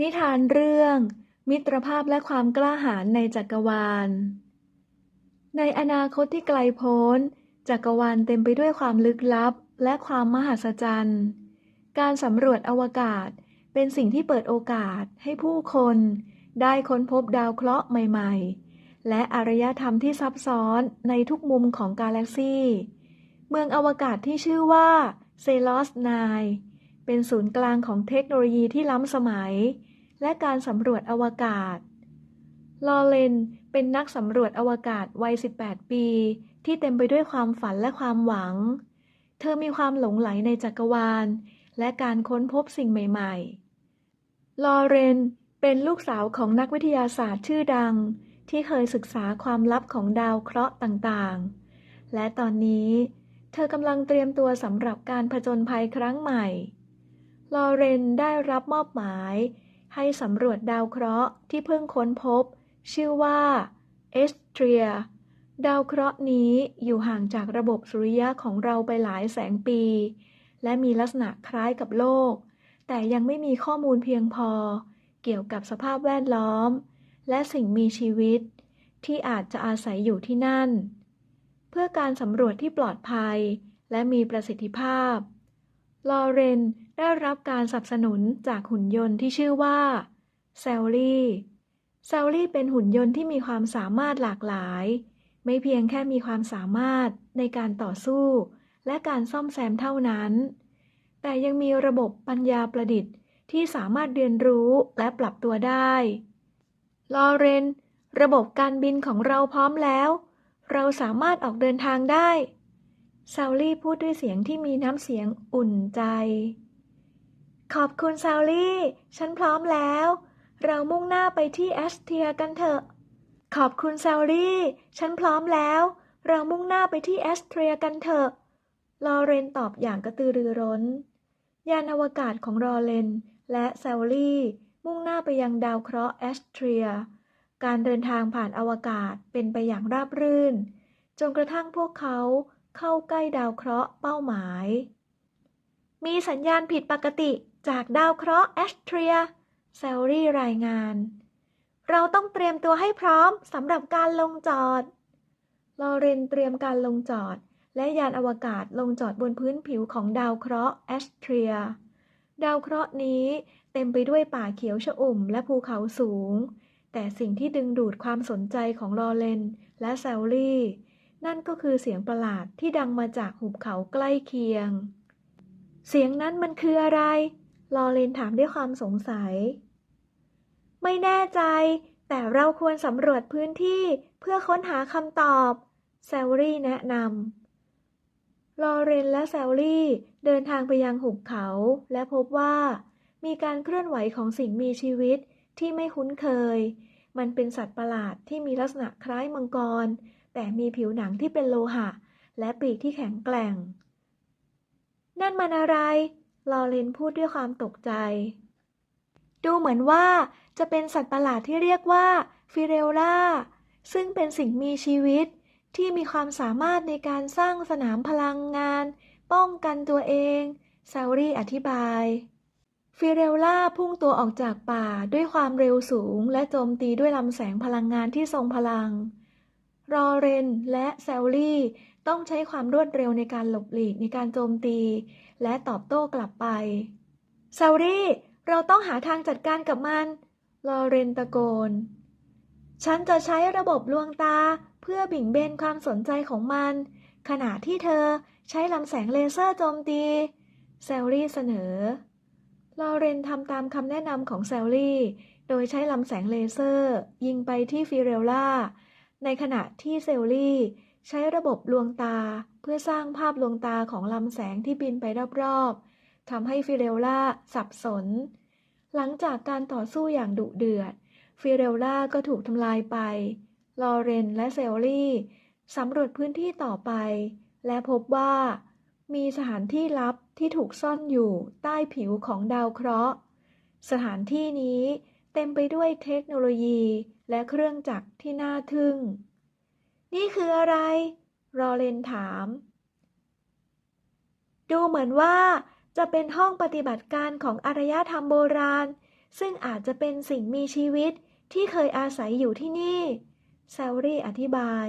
นิทานเรื่อง มิตรภาพและความกล้าหาญในจักรวาล ในอนาคตที่ไกลโพ้น จักรวาลเต็มไปด้วยความลึกลับและความมหัศจรรย์ การสำรวจอวกาศเป็นสิ่งที่เปิดโอกาสให้ผู้คน ได้ค้นพบดาวเคราะห์ใหม่ ๆ และอารยธรรมที่ซับซ้อนในทุกมุมของกาแล็กซีเมืองอวกาศที่ชื่อว่าเซลอสไน เป็นศูนย์กลางของเทคโนโลยีที่ล้ำสมัย และการสำรวจอวกาศ ลอเรนเป็นนักสำรวจอวกาศวัย 18 ปี ที่เต็มไปด้วยความฝันและความหวัง เธอมีความหลงไหลในจักรวาล และการค้นพบสิ่งใหม่ๆ ลอเรนเป็นลูกสาวของนักวิทยาศาสตร์ชื่อดัง ที่เคยศึกษาความลับของดาวเคราะห์ต่างๆ และตอนนี้ เธอกำลังเตรียมตัวสำหรับการผจญภัยครั้งใหม่ ลอเรนได้รับมอบหมาย ให้สำรวจดาวเคราะห์ที่เพิ่งค้นพบ ชื่อว่าเอสเทรีย ดาวเคราะห์นี้อยู่ห่างจากระบบสุริยะของเราไปหลายแสงปี และมีลักษณะคล้ายกับโลก แต่ยังไม่มีข้อมูลเพียงพอ เกี่ยวกับสภาพแวดล้อม และสิ่งมีชีวิต ที่อาจจะอาศัยอยู่ที่นั่น เพื่อการสำรวจที่ปลอดภัย และมีประสิทธิภาพ ลอเรนได้รับการสนับสนุนจากหุ่นยนต์ที่ชื่อว่าแซลลี่แซลลี่เป็นหุ่นยนต์ที่มีความสามารถหลากหลาย ไม่เพียงแค่มีความสามารถในการต่อสู้ และการซ่อมแซมเท่านั้น แต่ยังมีระบบปัญญาประดิษฐ์ที่สามารถเรียนรู้และปรับตัวได้ ลอเรน ระบบการบินของเราพร้อมแล้ว เราสามารถออกเดินทางได้ ซาลี่พูดด้วยเสียงที่มีน้ำเสียงอุ่นใจ ขอบคุณซาลี่ ฉันพร้อมแล้ว เรามุ่งหน้าไปที่แอสเทียกันเถอะ ขอบคุณซาลี่ ฉันพร้อมแล้ว เรามุ่งหน้าไปที่แอสเทียกันเถอะลอเรนตอบอย่างกระตือรือร้น ยานอวกาศของลอเรนและแซลลี่ มุ่งหน้าไปยังดาวเคราะห์แอสเทีย การเดินทางผ่านอวกาศเป็นไปอย่างราบรื่น จนกระทั่งพวกเขา เข้าใกล้ดาวเคราะห์เป้าหมาย มีสัญญาณผิดปกติจากดาวเคราะห์แอสเทียแซลลี่รายงาน เราต้องเตรียมตัวให้พร้อมสำหรับการลงจอด ลอเรนเตรียมการลงจอด และยานอวกาศลงจอดบนพื้นผิวของดาวเคราะห์แอสเทีย ดาวเคราะห์นี้เต็มไปด้วยป่าเขียวชอุ่มและภูเขาสูง แต่สิ่งที่ดึงดูดความสนใจของลอเรนและแซลลี่ นั่นก็คือเสียงประหลาดที่ดังมาจากหุบเขาใกล้เคียง เสียงนั้นมันคืออะไร ลอเรนถามด้วยความสงสัย ไม่แน่ใจ แต่เราควรสำรวจพื้นที่เพื่อค้นหาคำตอบแซลลี่แนะนำลอเรนและแซลลี่เดินทางไปยังหุบเขา และพบว่า มีการเคลื่อนไหวของสิ่งมีชีวิตที่ไม่คุ้นเคย มันเป็นสัตว์ประหลาดที่มีลักษณะคล้ายมังกร แต่มีผิวหนังที่เป็นโลหะ และปีกที่แข็งแกร่ง นั่นมันอะไร ลอเรนพูดด้วยความตกใจ ดูเหมือนว่าจะเป็นสัตว์ประหลาดที่เรียกว่าฟิเรลล่า ซึ่งเป็นสิ่งมีชีวิตที่มีความสามารถในการสร้างสนามพลังงาน ป้องกันตัวเองซารีอธิบาย ฟิเรลล่าพุ่งตัวออกจากป่าด้วยความเร็วสูง และโจมตีด้วยลำแสงพลังงานที่ทรงพลัง รอเรนและแซลลี่ต้องใช้ความรวดเร็วในการหลบหลีกในการโจมตี และตอบโต้กลับไปแซลลี่เราต้องหาทางจัดการกับมันลอเรนตะโกน ฉันจะใช้ระบบลวงตาเพื่อบิ่งเบนความสนใจของมัน ขณะที่เธอใช้ลำแสงเลเซอร์โจมตี แซลลี่เสนอ ลอเรนทำตามคำแนะนำของแซลลี่ โดยใช้ลำแสงเลเซอร์ ยิงไปที่ฟิเรลล่า ในขณะที่เซลลี่ ใช้ระบบลวงตาเพื่อสร้างภาพลวงตาของลำแสงที่บินไปรอบๆทำให้ฟิเรลล่าสับสน หลังจากการต่อสู้อย่างดุเดือด ฟิเรลล่าก็ถูกทำลายไป ลอเรนและเซลลี่สำรวจพื้นที่ต่อไป และพบว่า มีสถานที่ลับที่ถูกซ่อนอยู่ใต้ผิวของดาวเคราะห์ สถานที่นี้ เต็มไปด้วยเทคโนโลยีและเครื่องจักรที่น่าทึ่ง นี่คืออะไร รอเลนถาม ดูเหมือนว่าจะเป็นห้องปฏิบัติการของอารยธรรมโบราณ ซึ่งอาจจะเป็นสิ่งมีชีวิตที่เคยอาศัยอยู่ที่นี่แซลลี่อธิบาย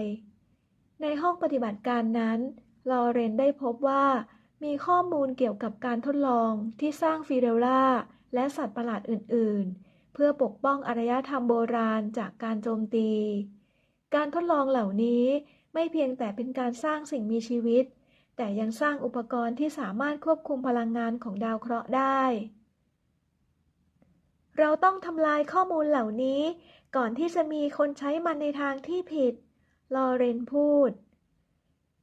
ในห้องปฏิบัติการนั้น ลอเรนได้พบว่ามีข้อมูลเกี่ยวกับการทดลองที่สร้างฟิเรลล่าและสัตว์ประหลาดอื่น ๆ เพื่อปกป้องอารยธรรมโบราณจากการโจมตี การทดลองเหล่านี้ไม่เพียงแต่เป็นการสร้างสิ่งมีชีวิต แต่ยังสร้างอุปกรณ์ที่สามารถควบคุมพลังงานของดาวเคราะห์ได้ เราต้องทำลายข้อมูลเหล่านี้ ก่อนที่จะมีคนใช้มันในทางที่ผิด ลอเรนพูด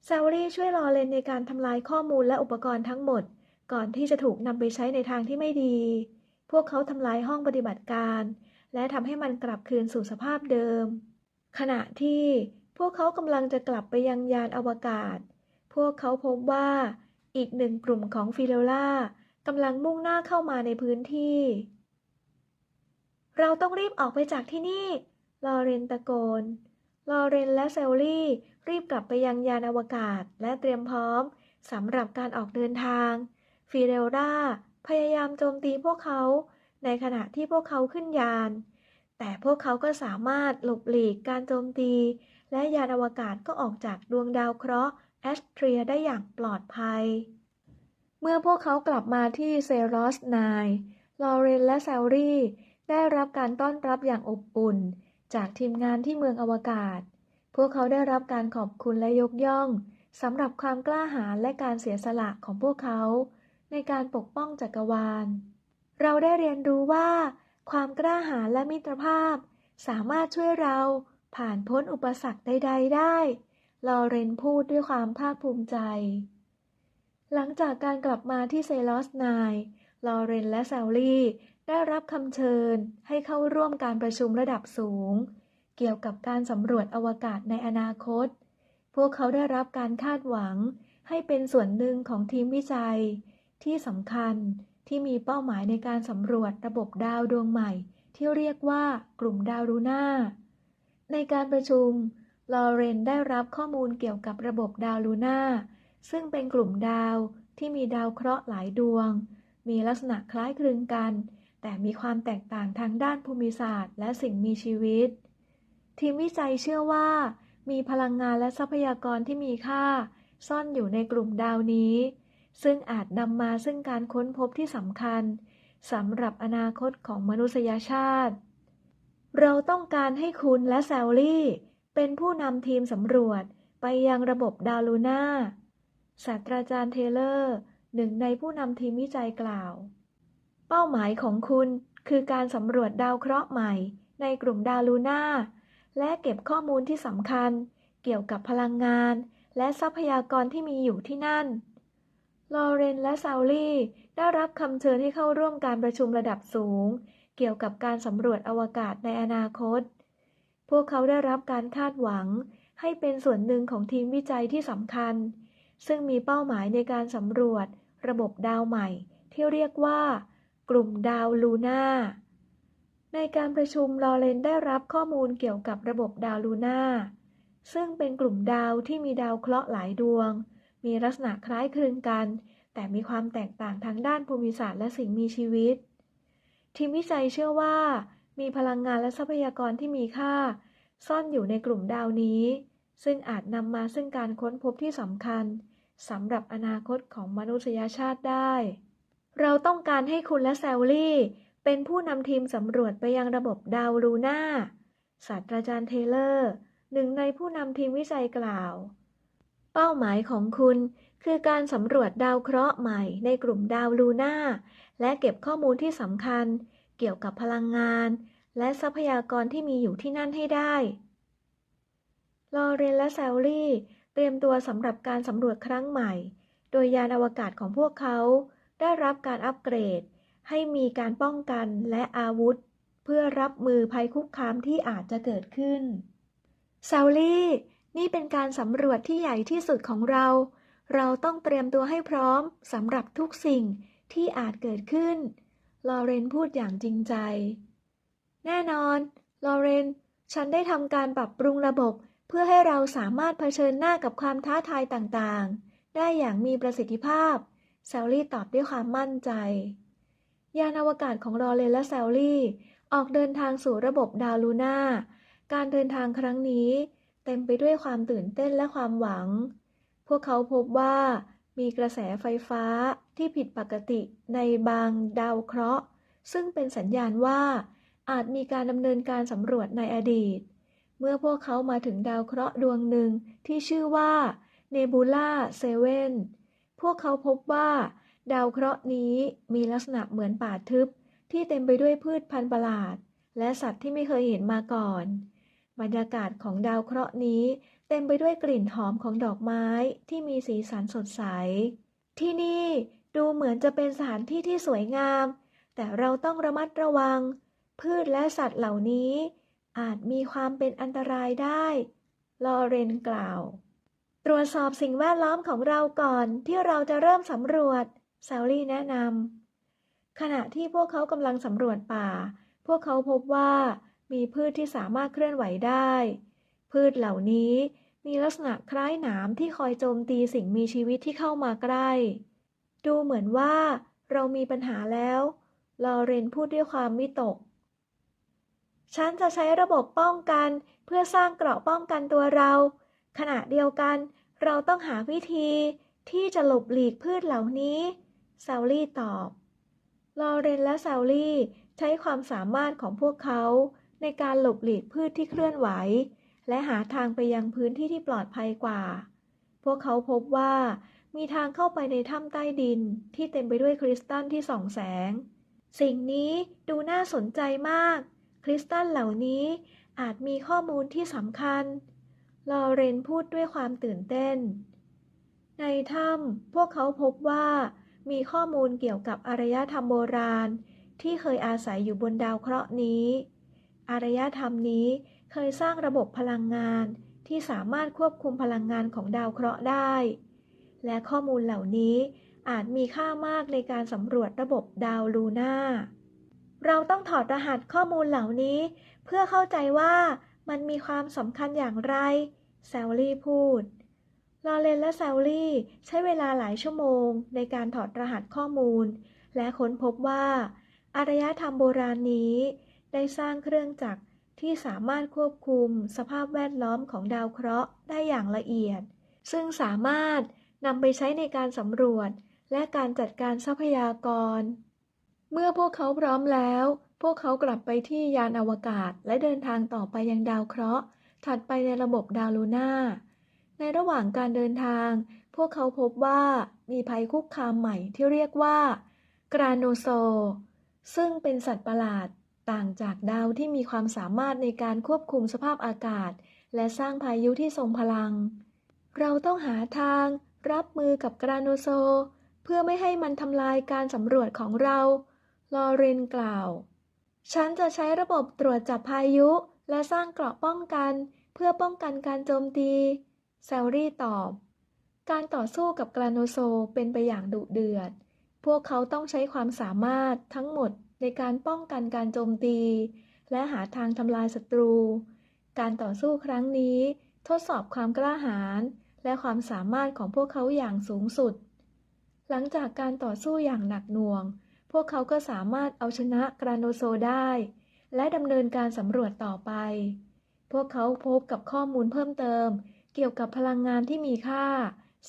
แซลลี่ช่วยลอเรนในการทำลายข้อมูลและอุปกรณ์ทั้งหมด ก่อนที่จะถูกนำไปใช้ในทางที่ไม่ดี พวกเขาทำลายห้องปฏิบัติการ และทำให้มันกลับคืนสู่สภาพเดิม ขณะที่พวกเขากำลังจะกลับไปยังยานอวกาศ พวกเขาพบว่าอีกหนึ่งกลุ่มของฟิเลล่ากำลังมุ่งหน้าเข้ามาในพื้นที่ เราต้องรีบออกไปจากที่นี่ ลอเรนตะโกน ลอเรนและเซลลี่รีบกลับไปยังยานอวกาศและเตรียมพร้อมสำหรับการออกเดินทาง ฟิเรลดา พยายามโจมตีพวกเขาในขณะที่พวกเขาขึ้นยาน แต่พวกเขาก็สามารถหลบหลีกการโจมตี และยานอวกาศก็ออกจากดวงดาวเคราะห์แอสเทรียได้อย่างปลอดภัย เมื่อพวกเขากลับมาที่เซรอสไนลอเรนและแซลลี่ได้รับการต้อนรับอย่างอบอุ่น จากทีมงานที่เมืองอวกาศ พวกเขาได้รับการขอบคุณและยกย่องสำหรับความกล้าหาญและการเสียสละของพวกเขา ในการปกป้องจักรวาล เราได้เรียนรู้ว่า ความกล้าหาญและมิตรภาพ สามารถช่วยเราผ่านพ้นอุปสรรคใด ๆ ได้ ลอเรนพูดด้วยความภาคภูมิใจ หลังจากการกลับมาที่เซลอสไนลอเรนและแซลลี่ ได้รับคำเชิญให้เข้าร่วมการประชุมระดับสูง เกี่ยวกับการสำรวจอวกาศในอนาคต พวกเขาได้รับการคาดหวังให้เป็นส่วนหนึ่งของทีมวิจัย ที่สำคัญที่มีเป้าหมายในการสำรวจระบบดาวดวงใหม่ ที่เรียกว่ากลุ่มดาวลูน่า ในการประชุม ลอเรนได้รับข้อมูลเกี่ยวกับระบบดาวลูน่า ซึ่งเป็นกลุ่มดาวที่มีดาวเคราะห์หลายดวง มีลักษณะคล้ายคลึงกัน แต่มีความแตกต่างทางด้านภูมิศาสตร์ และสิ่งมีชีวิต ทีมวิจัยเชื่อว่า มีพลังงานและทรัพยากรที่มีค่า ซ่อนอยู่ในกลุ่มดาวนี้ ซึ่งอาจนำมาซึ่งการค้นพบที่สำคัญสำหรับอนาคตของมนุษยชาติ เราต้องการให้คุณและแซลลี่ เป็นผู้นำทีมสำรวจไปยังระบบดาวลูน่าศาสตราจารย์เทเลอร์ หนึ่งในผู้นำทีมวิจัยกล่าว เป้าหมายของคุณคือการสำรวจดาวเคราะห์ใหม่ ในกลุ่มดาวลูน่าและเก็บข้อมูลที่สำคัญ เกี่ยวกับพลังงาน และทรัพยากรที่มีอยู่ที่นั่น ลอเรนและซาลลี่ ได้รับคำเชิญให้เข้าร่วมการประชุมระดับสูง เกี่ยวกับการสำรวจอวกาศในอนาคต พวกเขาได้รับการคาดหวังให้เป็นส่วนหนึ่งของทีมวิจัยที่สำคัญ ซึ่งมีเป้าหมายในการสำรวจ ระบบดาวใหม่ ที่เรียกว่า กลุ่มดาวลูน่า ในการประชุมลอเรนได้รับข้อมูลเกี่ยวกับระบบดาวลูน่า ซึ่งเป็นกลุ่มดาวที่มีดาวเคราะห์หลายดวง มีลักษณะคล้ายคลึงกัน แต่มีความแตกต่างทางด้านภูมิศาสตร์และสิ่งมีชีวิต ทีมวิจัยเชื่อว่า มีพลังงานและทรัพยากรที่มีค่า ซ่อนอยู่ในกลุ่มดาวนี้ ซึ่งอาจนำมาซึ่งการค้นพบที่สำคัญสำหรับอนาคตของมนุษยชาติได้ เราต้องการให้คุณและแซลลี่ เป็นผู้นำทีมสำรวจไปยังระบบดาวลูน่าศาสตราจารย์เทเลอร์ หนึ่งในผู้นำทีมวิจัยกล่าว เป้าหมายของคุณคือการสำรวจดาวเคราะห์ใหม่ในกลุ่มดาวลูน่า และเก็บข้อมูลที่สำคัญ เกี่ยวกับพลังงาน และทรัพยากรที่มีอยู่ที่นั่นให้ได้ ลอเรนและแซลลี่ เตรียมตัวสำหรับการสำรวจครั้งใหม่ โดยยานอวกาศของพวกเขา ได้รับการอัปเกรด ให้มีการป้องกันและอาวุธ เพื่อรับมือภัยคุกคามที่อาจจะเกิดขึ้น แซลลี่ นี่เป็นการสำรวจที่ใหญ่ที่สุดของเรา เราต้องเตรียมตัวให้พร้อมสำหรับทุกสิ่งที่อาจเกิดขึ้น ลอเรนพูดอย่างจริงใจ แน่นอน ลอเรน ฉันได้ทำการปรับปรุงระบบเพื่อให้เราสามารถเผชิญหน้ากับความท้าทายต่างๆ ได้อย่างมีประสิทธิภาพ แซลลี่ตอบด้วยความมั่นใจ ยานอวกาศของรอเลนและแซลลี่ ออกเดินทางสู่ระบบดาวลูน่า การเดินทางครั้งนี้ เต็มไปด้วยความตื่นเต้นและความหวัง พวกเขาพบว่ามีกระแสไฟฟ้าที่ผิดปกติในบางดาวเคราะห์ ซึ่งเป็นสัญญาณว่า อาจมีการดำเนินการสำรวจในอดีต เมื่อพวกเขามาถึงดาวเคราะห์ดวงหนึ่งที่ชื่อว่าเนบูล่าเซเว่นพวกเขาพบว่า ดาวเคราะห์นี้มีลักษณะเหมือนป่าทึบ ที่เต็มไปด้วยพืชพันธุ์ประหลาด และสัตว์ที่ไม่เคยเห็นมาก่อน บรรยากาศของดาวเคราะห์นี้เต็มไปด้วยกลิ่นหอมของดอกไม้ที่มีสีสันสดใส ที่นี่ดูเหมือนจะเป็นสถานที่ที่สวยงาม แต่เราต้องระมัดระวัง พืชและสัตว์เหล่านี้ อาจมีความเป็นอันตรายได้ ลอเรนกล่าว ตรวจสอบสิ่งแวดล้อมของเราก่อนที่เราจะเริ่มสำรวจแซลลี่แนะนำขณะที่พวกเขากำลังสำรวจป่า พวกเขาพบว่า มีพืชที่สามารถเคลื่อนไหวได้ พืชเหล่านี้มีลักษณะคล้ายหนามที่คอยโจมตีสิ่งมีชีวิตที่เข้ามาใกล้ ดูเหมือนว่าเรามีปัญหาแล้ว ลอเรนพูดด้วยความวิตก ฉันจะใช้ระบบป้องกันเพื่อสร้างเกราะป้องกันตัวเรา ขณะเดียวกัน เราต้องหาวิธีที่จะหลบหลีกพืชเหล่านี้แซลลี่ตอบ ลอเรนและแซลลี่ใช้ความสามารถของพวกเขา ในการหลบหลีกพืชที่เคลื่อนไหว และหาทางไปยังพื้นที่ที่ปลอดภัยกว่า พวกเขาพบว่ามีทางเข้าไปในถ้ำใต้ดินที่เต็มไปด้วยคริสตัลที่ส่องแสง สิ่งนี้ดูน่าสนใจมาก คริสตัลเหล่านี้อาจมีข้อมูลที่สำคัญ ลอเรนพูดด้วยความตื่นเต้น ในถ้ำพวกเขาพบว่ามีข้อมูลเกี่ยวกับอารยธรรมโบราณ ที่เคยอาศัยอยู่บนดาวเคราะห์นี้ อารยธรรมนี้เคยสร้างระบบพลังงานที่สามารถควบคุมพลังงานของดาวเคราะห์ได้ และข้อมูลเหล่านี้อาจมีค่ามากในการสำรวจระบบดาวลูน่า เราต้องถอดรหัสข้อมูลเหล่านี้ เพื่อเข้าใจว่ามันมีความสำคัญอย่างไร แซลลี่พูด ลอเรนและแซลลี่ ใช้เวลาหลายชั่วโมงในการถอดรหัสข้อมูล และค้นพบว่าอารยธรรมโบราณนี้ ได้สร้างเครื่องจักรที่สามารถควบคุมสภาพแวดล้อมของดาวเคราะห์ได้อย่างละเอียด ซึ่งสามารถนำไปใช้ในการสำรวจ และการจัดการทรัพยากร เมื่อพวกเขาพร้อมแล้ว พวกเขากลับไปที่ยานอวกาศและเดินทางต่อไปยังดาวเคราะห์ ถัดไปในระบบดาวลูน่า ในระหว่างการเดินทาง พวกเขาพบว่ามีภัยคุกคามใหม่ที่เรียกว่ากราโนโซ ซึ่งเป็นสัตว์ประหลาด ต่างจากดาวที่มีความสามารถในการควบคุมสภาพอากาศ และสร้างพายุที่ทรงพลัง เราต้องหาทางรับมือกับกราโนโซ เพื่อไม่ให้มันทำลายการสำรวจของเรา ลอเรนกล่าว ฉันจะใช้ระบบตรวจจับพายุ และสร้างเกราะป้องกัน เพื่อป้องกันการโจมตี แซลลี่ตอบ การต่อสู้กับกราโนโซเป็นไปอย่างดุเดือด พวกเขาต้องใช้ความสามารถทั้งหมด ในการป้องกันการโจมตี และหาทางทำลายศัตรู การต่อสู้ครั้งนี้ ทดสอบความกล้าหาญและความสามารถของพวกเขาอย่างสูงสุด หลังจากการต่อสู้อย่างหนักหน่วง พวกเขาก็สามารถเอาชนะกราโนโซได้ และดำเนินการสำรวจต่อไป พวกเขาพบกับข้อมูลเพิ่มเติม เกี่ยวกับพลังงานที่มีค่า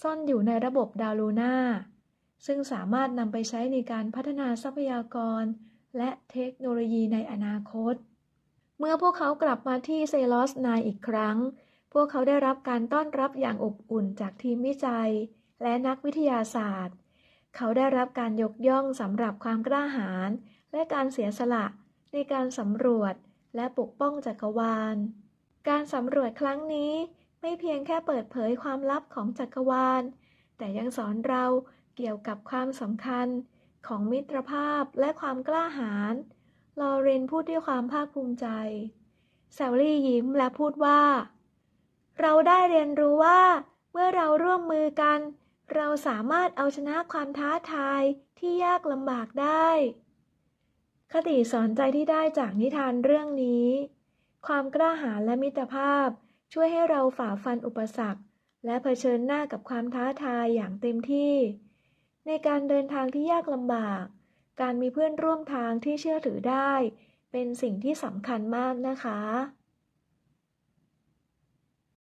ซ่อนอยู่ในระบบดาวลูน่าซึ่งสามารถนำไปใช้ในการพัฒนาทรัพยากร และเทคโนโลยีในอนาคต เมื่อพวกเขากลับมาที่เซลอสนายอีกครั้ง พวกเขาได้รับการต้อนรับอย่างอบอุ่นจากทีมวิจัย และนักวิทยาศาสตร์ เขาได้รับการยกย่องสำหรับความกล้าหาญและการเสียสละในการสำรวจและปกป้องจักรวาล การสำรวจครั้งนี้ไม่เพียงแค่เปิดเผยความลับของจักรวาล แต่ยังสอนเราเกี่ยวกับความสำคัญ ของมิตรภาพและความกล้าหาญลอเรนพูดด้วยความภาคภูมิใจแซลลี่ยิ้มและพูดว่า เราได้เรียนรู้ว่า เมื่อเราร่วมมือกัน เราสามารถเอาชนะความท้าทายที่ยากลำบากได้ คติสอนใจที่ได้จากนิทานเรื่องนี้ ความกล้าหาญและมิตรภาพช่วยให้เราฝ่าฟันอุปสรรค และเผชิญหน้ากับความท้าทายอย่างเต็มที่ ในการเดินทางที่ยากลำบาก การมีเพื่อนร่วมทางที่เชื่อถือได้ เป็นสิ่งที่สำคัญมากนะคะ